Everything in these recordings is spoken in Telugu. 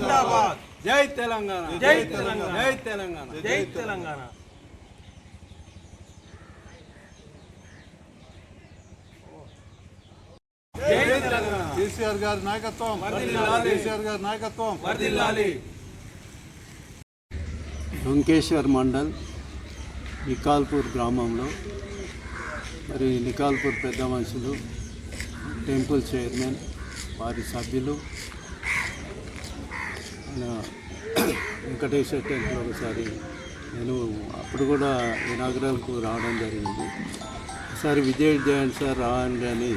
జై తెలంగాణ. జై తెలంగాణ. జై తెలంగాణ. జై తెలంగాణ. జై తెలంగాణ. కేసీఆర్ గారి నాయకత్వం. కేసీఆర్ గారి నాయకత్వం. డుంకేశ్వర్ మండల్ నికాల్పూర్ గ్రామంలో మరి నికాల్పూర్ పెద్ద మనుషులు టెంపుల్ చైర్మన్ వారి సభ్యులు మన వెంకటేశ్వర టెంపుల్ ఒకసారి నేను అప్పుడు కూడా ఇనాగ్రల్కు రావడం జరిగింది. ఒకసారి విజయ్ జయంత్ సార్ రావండి అని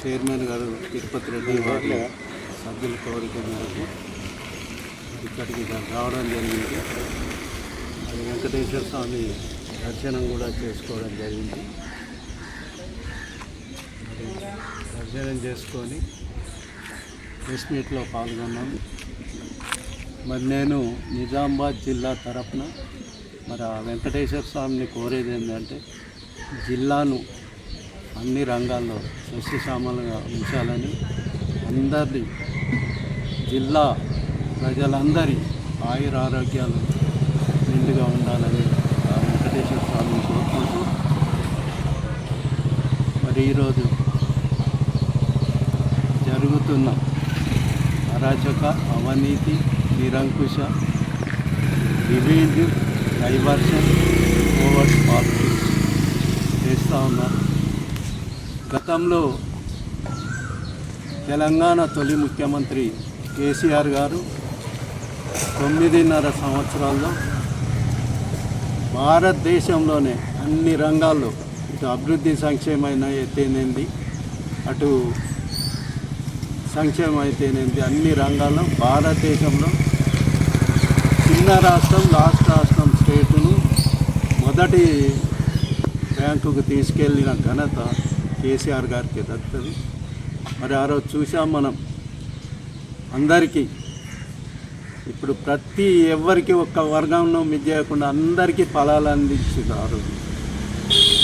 చైర్మన్ గారు తిరుపతి రెడ్డి వారి సభ్యుల కోరిక మేరకు ఇక్కడికి రావడం జరిగింది. అది వెంకటేశ్వర స్వామి దర్శనం కూడా చేసుకోవడం జరిగింది. దర్శనం చేసుకొని ప్రెస్ మీట్లో పాల్గొన్నాను మరి నేను నిజామాబాద్ జిల్లా తరపున మరి ఆ వెంకటేశ్వర స్వామిని కోరేది ఏంటంటే జిల్లాను అన్ని రంగాల్లో సస్యశ్యామలుగా ఉంచాలని అందరి జిల్లా ప్రజలందరి ఆయుర ఆరోగ్యాలు నిండుగా ఉండాలని ఆ వెంకటేశ్వర స్వామిని కోరుకుంటూ మరి ఈరోజు జరుగుతున్న అరాచక అవినీతి నిరంకుశ రివెంజ్ డైవర్షన్ ఓవర్ పాలిటిక్స్ చేస్తూ ఉన్నారు గతంలో తెలంగాణ తొలి ముఖ్యమంత్రి కేసీఆర్ గారు తొమ్మిదిన్నర సంవత్సరాల్లో భారతదేశంలోనే అన్ని రంగాల్లో ఇటు అభివృద్ధి సంక్షేమైన అయితేనేంది అటు సంక్షేమం అయితేనేంది అన్ని రంగాల్లో భారతదేశంలో చిన్న రాష్ట్రం లాస్ట్ రాష్ట్రం స్టేటును మొదటి ర్యాంకుకు తీసుకెళ్ళిన ఘనత కేసీఆర్ గారికి దక్కుతుంది మరి ఆ రోజు చూసాం మనం అందరికీ. ఇప్పుడు ప్రతి ఎవరికి ఒక్క వర్గంలో మిస్ చేయకుండా అందరికీ ఫలాలు అందించింది ఆ రోజు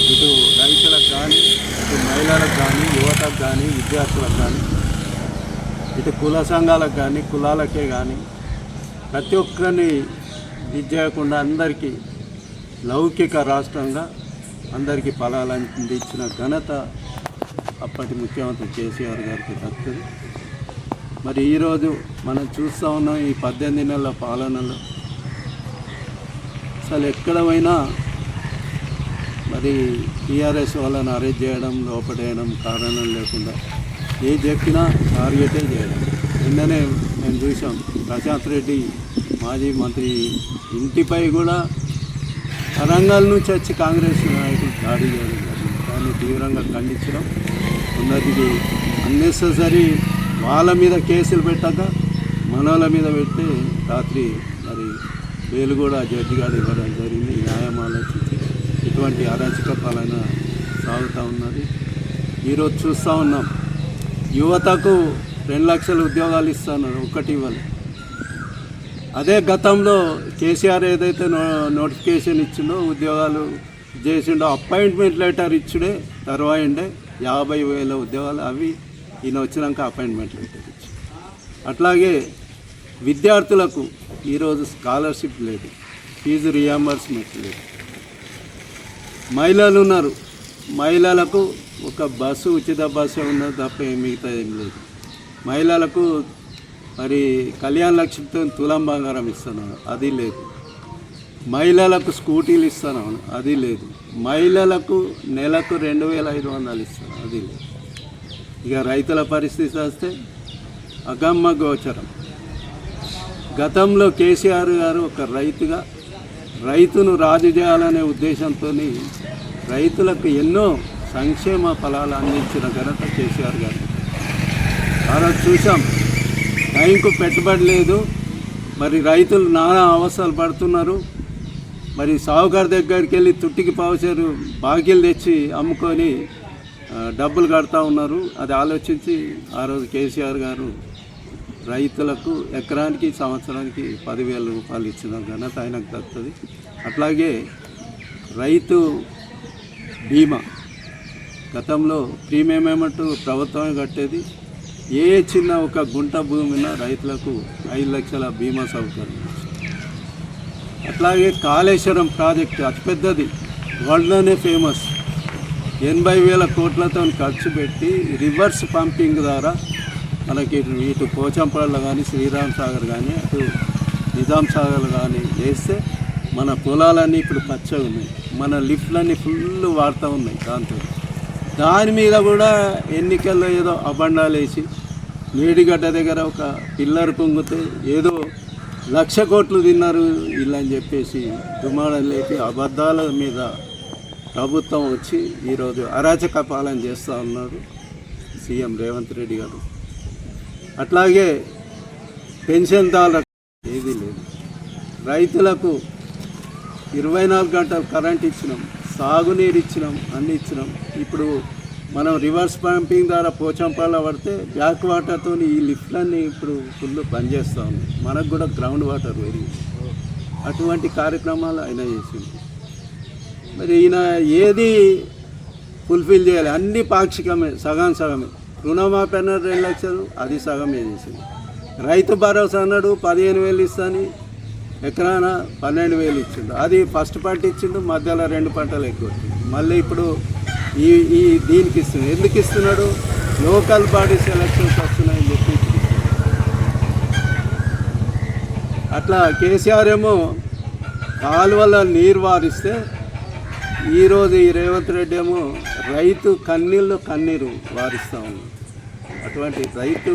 ఇటు రైతులకు కానీ ఇటు మహిళలకు కానీ యువతకు కానీ విద్యార్థులకు కానీ ఇటు కుల సంఘాలకు కానీ కులాలకే కానీ ప్రతి ఒక్కరిని ఇది చేయకుండా అందరికీ లౌకిక రాష్ట్రంగా అందరికీ ఫలాలు అందించిన ఘనత అప్పటి ముఖ్యమంత్రి కేసీఆర్ గారికి దక్కుతుంది. మరి ఈరోజు మనం చూస్తూ ఉన్నాం ఈ పద్దెనిమిది నెలల పాలనలో. అసలు ఎక్కడ పోయినా మరి టీఆర్ఎస్ వాళ్ళని అరెస్ట్ చేయడం లోపడేయడం కారణం లేకుండా ఏ చెప్పినా టార్గెటే చేయడం. నిన్ననే మేము చూసాం ప్రశాంత్ రెడ్డి మాజీ మంత్రి ఇంటిపై కూడా వరంగల్ నుంచి వచ్చి కాంగ్రెస్ నాయకులు దాడి చేయడం జరిగింది. దాన్ని తీవ్రంగా ఖండించడం ఉన్నది. అన్నెసరీ వాళ్ళ మీద కేసులు పెట్టాక మనోళ్ళ మీద పెట్టి రాత్రి మరి బెయిల్ కూడా జడ్జి గారు ఇవ్వడం జరిగింది. న్యాయం ఆలోచించి ఇటువంటి అరాచక పాలన సాగుతూ ఉన్నది. ఈరోజు చూస్తూ ఉన్నాం. యువతకు రెండు లక్షల ఉద్యోగాలు ఇస్తున్నారు ఒకటి ఇవ్వాలి అదే గతంలో కేసీఆర్ ఏదైతే నో నోటిఫికేషన్ ఇచ్చిందో ఉద్యోగాలు చేసిండో అపాయింట్మెంట్ లెటర్ ఇచ్చుడే తర్వాయిండే యాభై వేల ఉద్యోగాలు అవి ఈయన వచ్చినాక అపాయింట్మెంట్ లెటర్ ఇచ్చి అట్లాగే విద్యార్థులకు ఈరోజు స్కాలర్షిప్ లేదు ఫీజు రియంబర్స్మెంట్ లేదు. మహిళలు ఉన్నారు మహిళలకు ఒక బస్సు ఉచిత బస్సు ఉన్నది తప్ప ఏం మిగతా ఏం లేదు. మహిళలకు మరి కళ్యాణ లక్ష్మితో తులం బంగారం ఇస్తున్నాను. అది లేదు. మహిళలకు స్కూటీలు ఇస్తున్నాను. అది లేదు. మహిళలకు నెలకు రెండు వేల ఐదు వందలు ఇస్తాను అది లేదు. ఇక రైతుల పరిస్థితి వస్తే అగమ్మ గోచరం. గతంలో కేసీఆర్ గారు ఒక రైతుగా రైతును రాజు చేయాలనే ఉద్దేశంతో రైతులకు ఎన్నో సంక్షేమ ఫలాలు అందించిన ఘనత కేసీఆర్ గారు ఆ రోజు చూసాం టైంకు పెట్టుబడి లేదు. మరి రైతులు నానా అవసరాలు పడుతున్నారు. మరి సావుకారు దగ్గరికి వెళ్ళి తుట్టికి పావుచేరు బాకీలు తెచ్చి అమ్ముకొని డబ్బులు కడతా ఉన్నారు. అది ఆలోచించి ఆ రోజు కేసీఆర్ గారు రైతులకు ఎకరానికి సంవత్సరానికి పదివేల రూపాయలు ఇచ్చిన ఘనత ఆయనకు దక్కుతుంది. అట్లాగే రైతు బీమా గతంలో ప్రీమియం ఏమంటూ ప్రభుత్వమే కట్టేది. ఏ చిన్న ఒక గుంట భూమి రైతులకు ఐదు లక్షల బీమా సౌకర్యం. అట్లాగే కాళేశ్వరం ప్రాజెక్టు అతిపెద్దది. వరల్డ్లోనే ఫేమస్. ఎనభై వేల కోట్లతో ఖర్చు పెట్టి రివర్స్ పంపింగ్ ద్వారా మనకి ఇటు ఇటు పోచంపల్లి కానీ శ్రీరామ్ సాగర్ కానీ అటు నిజాం సాగర్ కానీ వేస్తే మన పొలాలన్నీ ఇప్పుడు పచ్చగా ఉన్నాయి. మన లిఫ్ట్లన్నీ ఫుల్ వాడుతూ ఉన్నాయి దాంతో దాని మీద కూడా ఎన్నికల్లో ఏదో అబండాలు వేసి మేడిగడ్డ దగ్గర ఒక పిల్లర్ పొంగితే ఏదో లక్ష కోట్లు తిన్నారు ఇల్లు అని చెప్పేసి దుమాణం లేపి అబద్ధాల మీద ప్రభుత్వం వచ్చి ఈరోజు అరాచక పాలన చేస్తూ ఉన్నారు సీఎం రేవంత్ రెడ్డి గారు. అట్లాగే పెన్షన్దారులకు ఏదీ లేదు. రైతులకు ఇరవై నాలుగు గంటలు కరెంట్ ఇచ్చినాం. సాగునీరు ఇచ్చినాం అన్ని ఇచ్చినాం. ఇప్పుడు మనం రివర్స్ పంపింగ్ ద్వారా పోచంపాల పడితే బ్యాక్ వాటర్తో ఈ లిఫ్ట్లన్నీ ఇప్పుడు ఫుల్ పనిచేస్తూ ఉన్నాయి మనకు కూడా గ్రౌండ్ వాటర్ పెరిగింది అటువంటి కార్యక్రమాలు ఆయన చేసింది మరి ఈయన ఏది ఫుల్ఫిల్ చేయాలి? అన్ని పాక్షికమే సగం సగమే. రుణమాఫీ అన్నాడు రెండు లక్షలు అది సగమే చేసింది రైతు భరోసా అన్నాడు పదిహేను వేలు ఇస్తాను. ఎకరాన పన్నెండు వేలు ఇచ్చిండు. అది ఫస్ట్ పంట ఇచ్చిండు మధ్యలో రెండు పంటలు ఎక్కువ మళ్ళీ ఇప్పుడు ఈ ఈ దీనికి ఇస్తున్నాడు. ఎందుకు ఇస్తున్నాడు? లోకల్ బాడీ సెలక్షన్స్ వస్తున్నాయని చెప్పి అట్లా కేసీఆర్ ఏమో కాలువల నీరు వారిస్తే ఈరోజు ఈ రేవంత్ రెడ్డి ఏమో రైతు కన్నీళ్ళు కన్నీరు వారిస్తూ ఉన్నాడు. అటువంటి రైతు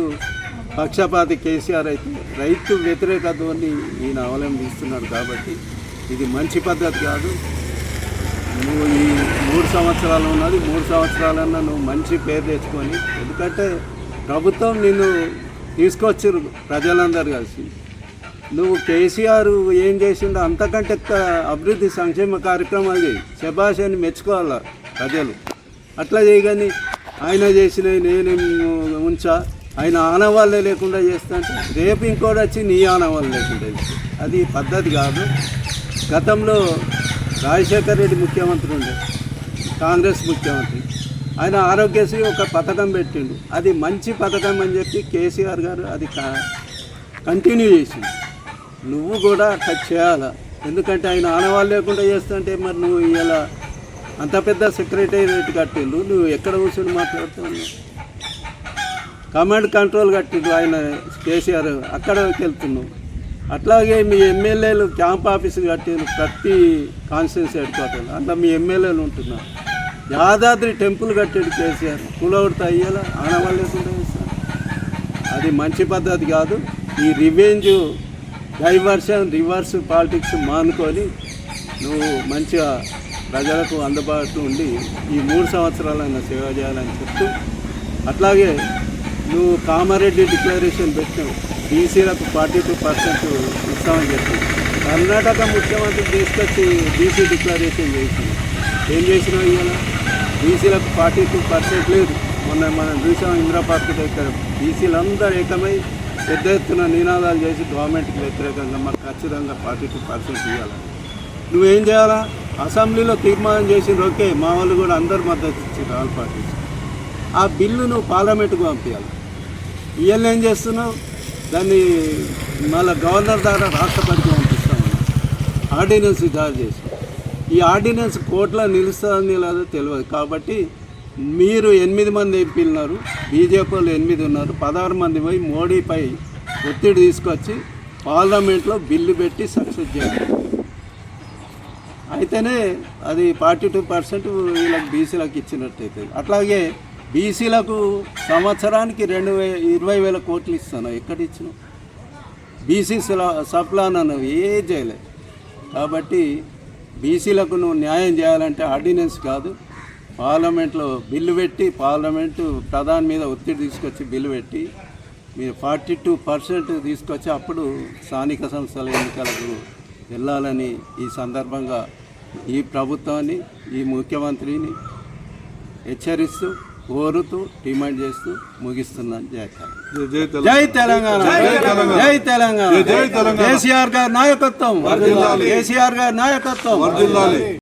పక్షపాతి కేసీఆర్ అయితే రైతు వ్యతిరేకతని ఈయన అవలంబిస్తున్నాడు కాబట్టి ఇది మంచి పద్ధతి కాదు. నువ్వు ఈ మూడు సంవత్సరాలు ఉన్నది మూడు సంవత్సరాలన్నా నువ్వు మంచి పేరు తెచ్చుకొని ఎందుకంటే ప్రభుత్వం నిన్ను తీసుకొచ్చారు ప్రజలందరూ కలిసి. నువ్వు కేసీఆర్ ఏం చేసిండో అంతకంటే అభివృద్ధి సంక్షేమ కార్యక్రమాలు చేయి. శభాష్ అని ప్రజలు. అట్లా చేయగాని ఆయన చేసినవి నేను ఉంచా? ఆయన ఆనవాళ్ళే లేకుండా చేస్తాంటే రేపు ఇంకోటి వచ్చి నీ ఆనవాళ్ళు లేకుండా అది పద్ధతి కాదు. గతంలో రాజశేఖర్ రెడ్డి ముఖ్యమంత్రి ఉండే కాంగ్రెస్ ముఖ్యమంత్రి. ఆయన ఆరోగ్యశ్రీ ఒక పథకం పెట్టిండు. అది మంచి పథకం అని చెప్పి కేసీఆర్ గారు అది కంటిన్యూ చేసింది నువ్వు కూడా అక్కడ చేయాలా? ఎందుకంటే ఆయన ఆనవాళ్ళు లేకుండా చేస్తుంటే మరి నువ్వు ఇలా అంత పెద్ద సెక్రటేరియట్ కట్టిండు. నువ్వు ఎక్కడ కూర్చొని మాట్లాడుతున్నావు? కమాండ్ కంట్రోల్ కట్టిండు ఆయన కేసీఆర్ అక్కడికి వెళ్తున్నావు అట్లాగే మీ ఎమ్మెల్యేలు క్యాంప్ ఆఫీస్ కట్టిన ప్రతి కాన్స్టిట్యూన్సీ హెడ్ క్వార్టర్ అంతా మీ ఎమ్మెల్యేలు ఉంటున్నారు. యాదాద్రి టెంపుల్ కట్టాడు కేసీఆర్. కులవడితే అయ్యేలా ఆనవాళ్ళు లేకుండా అది మంచి పద్ధతి కాదు. ఈ రివెంజ్ డైవర్షన్ రివర్స్ పాలిటిక్స్ మానుకొని నువ్వు మంచిగా ప్రజలకు అందుబాటులో ఉండి ఈ మూడు సంవత్సరాలైనా సేవ చేయాలని చెప్తూ అట్లాగే నువ్వు కామారెడ్డి డిక్లరేషన్ పెట్టావు బీసీలకు ఫార్టీ టూ పర్సెంట్ ఇస్తామని చెప్పి. కర్ణాటక ముఖ్యమంత్రి తీసుకొచ్చి బీసీ డిక్లరేషన్ చేసింది. ఏం చేసినావు ఇవాళ? బీసీలకు ఫార్టీ టూ పర్సెంట్ లేదు. మొన్న మనం చూసాం ఇంద్రపార్క్ దగ్గర. బీసీలందరూ ఏకమై పెద్ద ఎత్తున నినాదాలు చేసి గవర్నమెంట్కి వ్యతిరేకంగా మాకు ఖచ్చితంగా ఫార్టీ టూ పర్సెంట్ ఇవ్వాలి? నువ్వేం చేయాలా? అసెంబ్లీలో తీర్మానం చేసిండ్రు. ఓకే మా వాళ్ళు కూడా అందరు మద్దతు ఇచ్చారు ఆల్ పార్టీస్. ఆ బిల్లు నువ్వు పార్లమెంట్కి పంపించాలి ఇవన్నీ ఏం చేస్తున్నావు? దాన్ని మళ్ళీ గవర్నర్ ద్వారా రాష్ట్రపతికి పంపిస్తా ఆర్డినెన్స్ జారీ చేసి. ఈ ఆర్డినెన్స్ కోర్టులో నిలుస్తుందని లేదో తెలియదు. కాబట్టి మీరు ఎనిమిది మంది ఎంపీలున్నారు బీజేపీ వాళ్ళు ఎనిమిది ఉన్నారు పదహారు మంది పోయి మోడీపై ఒత్తిడి తీసుకొచ్చి పార్లమెంట్లో బిల్లు పెట్టి సక్సెస్ చేయాలి. అయితేనే అది ఫార్టీ టూ పర్సెంట్ వీళ్ళకి బీసీలకు ఇచ్చినట్టయితే. అట్లాగే బీసీలకు సంవత్సరానికి రెండు వే ఇరవై వేల కోట్లు ఇస్తాను. ఎక్కడ ఇచ్చినావు బీసీ సప్లాన్ అన్నవి ఏ చేయలే. కాబట్టి బీసీలకు నువ్వు న్యాయం చేయాలంటే ఆర్డినెన్స్ కాదు. పార్లమెంట్లో బిల్లు పెట్టి పార్లమెంటు ప్రధాని మీద ఒత్తిడి తీసుకొచ్చి బిల్లు పెట్టి మీరు ఫార్టీ టూ పర్సెంట్ తీసుకొచ్చి అప్పుడు స్థానిక సంస్థల ఎన్నికలకు వెళ్ళాలని ఈ సందర్భంగా ఈ ప్రభుత్వాన్ని ఈ ముఖ్యమంత్రిని హెచ్చరిస్తూ కోరుతూ డిమాండ్ చేస్తూ ముగిస్తున్నాను జై జై జై తెలంగాణ. జై తెలంగాణ. కేసీఆర్ గారి నాయకత్వం. కేసీఆర్ గారి నాయకత్వం.